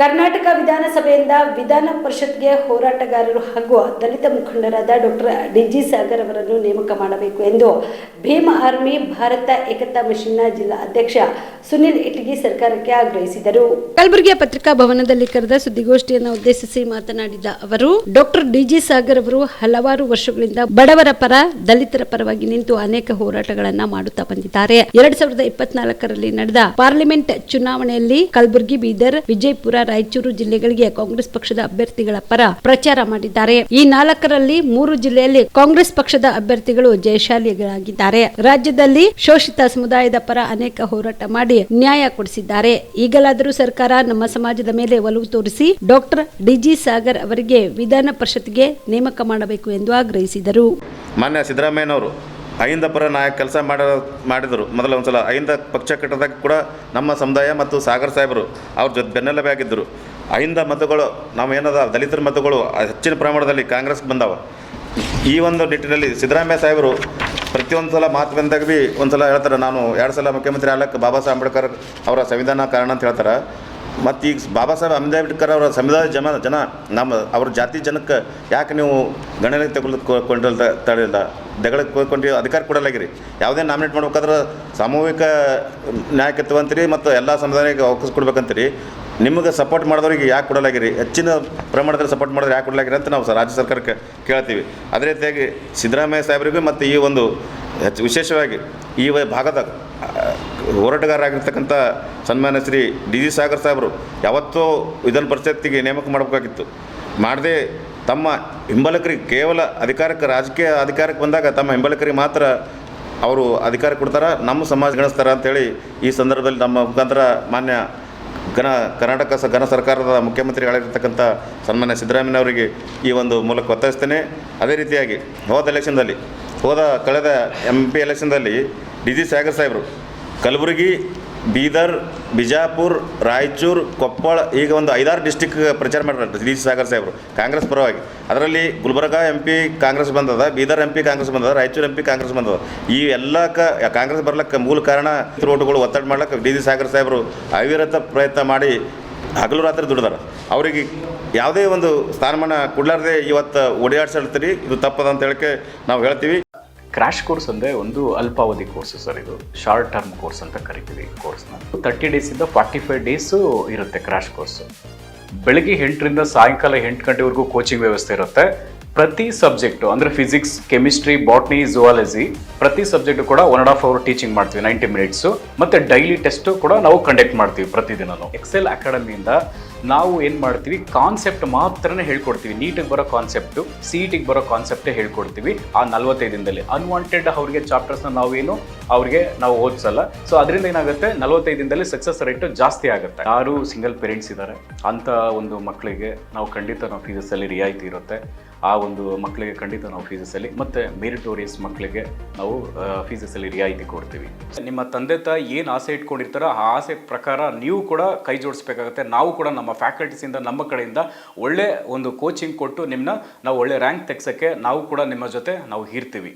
ಕರ್ನಾಟಕ ವಿಧಾನಸಭೆಯಿಂದ ವಿಧಾನ ಪರಿಷತ್ಗೆ ಹೋರಾಟಗಾರರು ಹಾಗೂ ದಲಿತ ಮುಖಂಡರಾದ ಡಾಕ್ಟರ್ ಡಿಜಿ ಸಾಗರ್ ಅವರನ್ನು ನೇಮಕ ಮಾಡಬೇಕು ಎಂದು ಭೀಮ ಆರ್ಮಿ ಭಾರತ ಏಕತಾ ಮಿಷನ್ನ ಜಿಲ್ಲಾ ಅಧ್ಯಕ್ಷ ಸುನಿಲ್ ಇಟ್ಗಿ ಸರ್ಕಾರಕ್ಕೆ ಆಗ್ರಹಿಸಿದರು. ಕಲಬುರಗಿಯ ಪತ್ರಿಕಾ ಭವನದಲ್ಲಿ ಕರೆದ ಸುದ್ದಿಗೋಷ್ಠಿಯನ್ನು ಉದ್ದೇಶಿಸಿ ಮಾತನಾಡಿದ ಅವರು, ಡಾಕ್ಟರ್ ಡಿಜಿ ಸಾಗರ್ ಅವರು ಹಲವಾರು ವರ್ಷಗಳಿಂದ ಬಡವರ ಪರ, ದಲಿತರ ಪರವಾಗಿ ನಿಂತು ಅನೇಕ ಹೋರಾಟಗಳನ್ನ ಮಾಡುತ್ತಾ ಬಂದಿದ್ದಾರೆ. ಎರಡ್ ಸಾವಿರದ ಇಪ್ಪತ್ನಾಲ್ಕರಲ್ಲಿ ನಡೆದ ಪಾರ್ಲಿಮೆಂಟ್ ಚುನಾವಣೆಯಲ್ಲಿ ಕಲಬುರಗಿ ಬೀದರ್, ವಿಜಯಪುರ ರಾಯಚೂರು ಜಿಲ್ಲೆಗಳಿಗೆ ಕಾಂಗ್ರೆಸ್ ಪಕ್ಷದ ಅಭ್ಯರ್ಥಿಗಳ ಪರ ಪ್ರಚಾರ ಮಾಡಿದ್ದಾರೆ. ಈ ನಾಲ್ಕರಲ್ಲಿ ಮೂರು ಜಿಲ್ಲೆಯಲ್ಲಿ ಕಾಂಗ್ರೆಸ್ ಪಕ್ಷದ ಅಭ್ಯರ್ಥಿಗಳು ಜಯಶಾಲಿಗಳಾಗಿದ್ದಾರೆ. ರಾಜ್ಯದಲ್ಲಿ ಶೋಷಿತ ಸಮುದಾಯದ ಪರ ಅನೇಕ ಹೋರಾಟ ಮಾಡಿ ನ್ಯಾಯ ಕೊಡಿಸಿದ್ದಾರೆ. ಈಗಲಾದರೂ ಸರ್ಕಾರ ನಮ್ಮ ಸಮಾಜದ ಮೇಲೆ ಒಲವು ತೋರಿಸಿ ಡಾಕ್ಟರ್ ಡಿಜಿ ಸಾಗರ್ ಅವರಿಗೆ ವಿಧಾನ ಪರಿಷತ್ಗೆ ನೇಮಕ ಮಾಡಬೇಕು ಎಂದು ಆಗ್ರಹಿಸಿದರು. ಮಾನ್ಯ ಸಿದ್ದರಾಮಯ್ಯನವರು ಅಹಿಂದ ಪರ ನಾಯಕ ಕೆಲಸ ಮಾಡ, ಮಾಡಿದರು. ಮೊದಲ ಒಂದ್ಸಲ ಅಹಿಂದ ಪಕ್ಷ ಕಟ್ಟದಾಗ ಕೂಡ ನಮ್ಮ ಸಮುದಾಯ ಮತ್ತು ಸಾಗರ್ ಸಾಹೇಬರು ಅವ್ರ ಜೊತೆ ಬೆನ್ನೆಲುಬೆ ಆಗಿದ್ದರು. ಅಹಿಂದ ಮತಗಳು, ನಾವು ಏನದ, ದಲಿತರ ಮತಗಳು ಹೆಚ್ಚಿನ ಪ್ರಮಾಣದಲ್ಲಿ ಕಾಂಗ್ರೆಸ್ಗೆ ಬಂದವ. ಈ ಒಂದು ನಿಟ್ಟಿನಲ್ಲಿ ಸಿದ್ದರಾಮಯ್ಯ ಸಾಹೇಬರು ಪ್ರತಿಯೊಂದು ಸಲ ಮಾತು ಬಂದಾಗ ಭೀ ಒಂದು ಸಲ ಹೇಳ್ತಾರೆ, ನಾನು ಎರಡು ಸಲ ಮುಖ್ಯಮಂತ್ರಿ ಆಗ್ಲಕ್ಕೆ ಬಾಬಾ ಸಾಹೇಬ್ ಅಂಬೇಡ್ಕರ್ ಅವರ ಸಂವಿಧಾನ ಕಾರಣ ಅಂತ ಹೇಳ್ತಾರೆ. ಮತ್ತು ಈಗ ಬಾಬಾ ಸಾಹೇಬ್ ಅಂಬೇಡ್ಕರ್ ಅವರ ಸಂವಿಧಾನ ಜನ ಜನ ನಮ್ಮ, ಅವ್ರ ಜಾತಿ ಜನಕ್ಕೆ ಯಾಕೆ ನೀವು ಗಣನೆಗೆ ತೆಗೆದುಕೊಂಡಿಲ್ಲ ತಡೆಯಿಲ್ಲ ದೆಗಳಕ್ಕೆ ಹೋಗ್ಕೊಂಡು ಅಧಿಕಾರ ಕೊಡಲಾಗಿರಿ ಯಾವುದೇ ನಾಮಿನೇಟ್ ಮಾಡ್ಬೇಕಾದ್ರೆ ಸಾಮೂಹಿಕ ನ್ಯಾಯಕತ್ವ ಅಂತೀರಿ ಮತ್ತು ಎಲ್ಲ ಸಮುದಾಯಕ್ಕೆ ಅವಕಾಶ ಕೊಡ್ಬೇಕಂತೀರಿ. ನಿಮಗೆ ಸಪೋರ್ಟ್ ಮಾಡಿದವ್ರಿಗೆ ಯಾಕೆ ಕೊಡಲಾಗಿರಿ ಹೆಚ್ಚಿನ ಪ್ರಮಾಣದಲ್ಲಿ ಸಪೋರ್ಟ್ ಮಾಡಿದ್ರೆ ಯಾಕೆ ಕೊಡಲಾಗಿರಿ ಅಂತ ನಾವು ರಾಜ್ಯ ಸರ್ಕಾರಕ್ಕೆ ಕೇಳ್ತೀವಿ. ಅದೇ ರೀತಿಯಾಗಿ ಸಿದ್ದರಾಮಯ್ಯ ಸಾಹೇಬರಿಗೂ ಮತ್ತು ಈ ಒಂದು ಹೆಚ್ಚು ವಿಶೇಷವಾಗಿ ಈ ಭಾಗದ ಹೋರಾಟಗಾರರಾಗಿರ್ತಕ್ಕಂಥ ಸನ್ಮಾನ್ಯ ಶ್ರೀ ಡಿ ಜಿ ಸಾಗರ್ ಸಾಹೇಬರು ಯಾವತ್ತೂ ವಿಧಾನ ಪರಿಷತ್ತಿಗೆ ನೇಮಕ ಮಾಡಬೇಕಾಗಿತ್ತು. ಮಾಡದೆ ತಮ್ಮ ಹಿಂಬಲಕರಿಗೆ ಕೇವಲ ಅಧಿಕಾರಕ್ಕೆ, ರಾಜಕೀಯ ಅಧಿಕಾರಕ್ಕೆ ಬಂದಾಗ ತಮ್ಮ ಹಿಂಬಲಕರಿಗೆ ಮಾತ್ರ ಅವರು ಅಧಿಕಾರ ಕೊಡ್ತಾರೆ? ನಮ್ಮ ಸಮಾಜ ಗಣಿಸ್ತಾರೆ ಅಂತೇಳಿ ಈ ಸಂದರ್ಭದಲ್ಲಿ ನಮ್ಮ ಮುಖಾಂತರ ಮಾನ್ಯ ಘನ ಕರ್ನಾಟಕ ಸ ಘನ ಸರ್ಕಾರದ ಮುಖ್ಯಮಂತ್ರಿಗಳಾಗಿರ್ತಕ್ಕಂಥ ಸನ್ಮಾನ್ಯ ಸಿದ್ದರಾಮಯ್ಯನವರಿಗೆ ಈ ಒಂದು ಮೂಲಕ ಒತ್ತಾಯಿಸ್ತೇನೆ. ಅದೇ ರೀತಿಯಾಗಿ ಹೋದ ಎಲೆಕ್ಷನ್ದಲ್ಲಿ ಹೋದ ಕಳೆದ ಎಂ ಪಿ ಎಲೆಕ್ಷನ್ದಲ್ಲಿ ಡಿ ಜಿ ಸಾಗರ್ ಸಾಹೇಬರು ಕಲಬುರಗಿ ಬೀದರ್, ಬಿಜಾಪುರ್, ರಾಯಚೂರು, ಕೊಪ್ಪಳ ಈಗ ಒಂದು ಐದಾರು ಡಿಸ್ಟಿಕ್ ಪ್ರಚಾರ ಮಾಡ್ತಾರೆ ಡಿ ಸಿ ಸಾಗರ್ ಸಾಹೇಬರು, ಕಾಂಗ್ರೆಸ್ ಪರವಾಗಿ. ಅದರಲ್ಲಿ ಗುಲ್ಬರ್ಗ ಎಂ ಪಿ ಕಾಂಗ್ರೆಸ್ ಬಂದದ, ಬೀದರ್ ಎಂ ಪಿ ಕಾಂಗ್ರೆಸ್ ಬಂದದ, ರಾಯಚೂರು ಎಂ ಪಿ ಕಾಂಗ್ರೆಸ್ ಬಂದದ. ಈ ಎಲ್ಲ ಕಾಂಗ್ರೆಸ್ ಬರ್ಲಕ್ಕೆ ಮೂಲ ಕಾರಣ ಓಟುಗಳು ಒತ್ತಡ ಮಾಡ್ಲಿಕ್ಕೆ ಡಿ ಸಿ ಸಾಗರ್ ಸಾಹೇಬರು ಅವಿರತ ಪ್ರಯತ್ನ ಮಾಡಿ ಹಗಲು ರಾತ್ರಿ ದುಡಿದಾರ. ಅವರಿಗೆ ಯಾವುದೇ ಒಂದು ಸ್ಥಾನಮಾನ ಕೊಡಲಾರ್ದೆ ಇವತ್ತು ಓಡಾಡ್ಸಿರ್ತೀರಿ ಇದು ತಪ್ಪದ ಅಂತ ಹೇಳಕ್ಕೆ ನಾವು ಹೇಳ್ತೀವಿ. ಕ್ರ್ಯಾಶ್ ಕೋರ್ಸ್ ಅಂದರೆ ಒಂದು ಅಲ್ಪಾವಧಿ ಕೋರ್ಸ್ ಸರ್ ಇದು. ಶಾರ್ಟ್ ಟರ್ಮ್ ಕೋರ್ಸ್ ಅಂತ ಕರಿತೀವಿ ಈ ಕೋರ್ಸ್ನ ತರ್ಟಿ ಡೇಸಿಂದ ಫಾರ್ಟಿ ಫೈವ್ ಡೇಸು ಇರುತ್ತೆ ಕ್ರ್ಯಾಶ್ ಕೋರ್ಸ್ ಬೆಳಗ್ಗೆ ಎಂಟರಿಂದ ಸಾಯಂಕಾಲ ಎಂಟು ಗಂಟೆವರೆಗೂ ಕೋಚಿಂಗ್ ವ್ಯವಸ್ಥೆ ಇರುತ್ತೆ. ಪ್ರತಿ ಸಬ್ಜೆಕ್ಟು ಅಂದರೆ ಫಿಸಿಕ್ಸ್ ಕೆಮಿಸ್ಟ್ರಿ ಬಾಟ್ನಿ ಝುವಾಲಜಿ ಪ್ರತಿ ಸಬ್ಜೆಕ್ಟ್ ಕೂಡ one and half hour teaching ಮಾಡ್ತೀವಿ ನೈಂಟಿ ಮಿನಿಟ್ಸ್ ಮತ್ತೆ ಡೈಲಿ ಟೆಸ್ಟ್ ಕೂಡ ನಾವು ಕಂಡಕ್ಟ್ ಮಾಡ್ತೀವಿ ಪ್ರತಿದಿನನೂ. ಎಕ್ಸೆಲ್ ಅಕಾಡೆಮಿಯಿಂದ ನಾವು ಏನು ಮಾಡ್ತೀವಿ ಕಾನ್ಸೆಪ್ಟ್ ಮಾತ್ರನೇ ಹೇಳ್ಕೊಡ್ತೀವಿ. ನೀಟಿಗೆ ಬರೋ ಕಾನ್ಸೆಪ್ಟು ಸಿ ಟಿಗೆ ಬರೋ ಕಾನ್ಸೆಪ್ಟೇ ಹೇಳ್ಕೊಡ್ತೀವಿ. ಆ ನಲ್ವತ್ತೈದು ದಿನದಲ್ಲಿ. ಅನ್ವಾಂಟೆಡ್ ಅವರಿಗೆ ಚಾಪ್ಟರ್ಸ್ನ ನಾವೇನು, ಅವ್ರಿಗೆ ನಾವು ಓದಿಸಲ್ಲ. ಸೊ ಅದರಿಂದ ಏನಾಗುತ್ತೆ, ನಲವತ್ತೈದು ದಿನದಲ್ಲಿ ಸಕ್ಸಸ್ ರೇಟ್ ಜಾಸ್ತಿ ಆಗುತ್ತೆ. ಯಾರು ಸಿಂಗಲ್ ಪೇರೆಂಟ್ಸ್ ಇದ್ದಾರೆ ಅಂಥ ಒಂದು ಮಕ್ಕಳಿಗೆ ನಾವು ಖಂಡಿತ ನಾವು ಫೀಸಸ್ಸಲ್ಲಿ ರಿಯಾಯಿತಿ ಇರುತ್ತೆ. ಆ ಒಂದು ಮಕ್ಕಳಿಗೆ ಖಂಡಿತ ನಾವು ಫೀಸಸ್ಸಲ್ಲಿ ಮತ್ತು ಮೆರಿಟೋರಿಯಸ್ ಮಕ್ಕಳಿಗೆ ನಾವು ಫೀಸಸ್ಸಲ್ಲಿ ರಿಯಾಯಿತಿ ಕೊಡ್ತೀವಿ. ನಿಮ್ಮ ತಂದೆ ತಾಯಿ ಏನು ಆಸೆ ಇಟ್ಕೊಂಡಿರ್ತಾರೋ ಆ ಆಸೆ ಪ್ರಕಾರ ನೀವು ಕೂಡ ಕೈ ಜೋಡಿಸ್ಬೇಕಾಗತ್ತೆ. ನಾವು ಕೂಡ ನಮ್ಮ ಫ್ಯಾಕಲ್ಟೀಸಿಂದ ನಮ್ಮ ಕಡೆಯಿಂದ ಒಳ್ಳೆ ಒಂದು ಕೋಚಿಂಗ್ ಕೊಟ್ಟು ನಿಮ್ಮನ್ನ ನಾವು ಒಳ್ಳೆ ರ್ಯಾಂಕ್ ತೆಗ್ಸೋಕ್ಕೆ ನಾವು ಕೂಡ ನಿಮ್ಮ ಜೊತೆ ನಾವು ಇರ್ತೀವಿ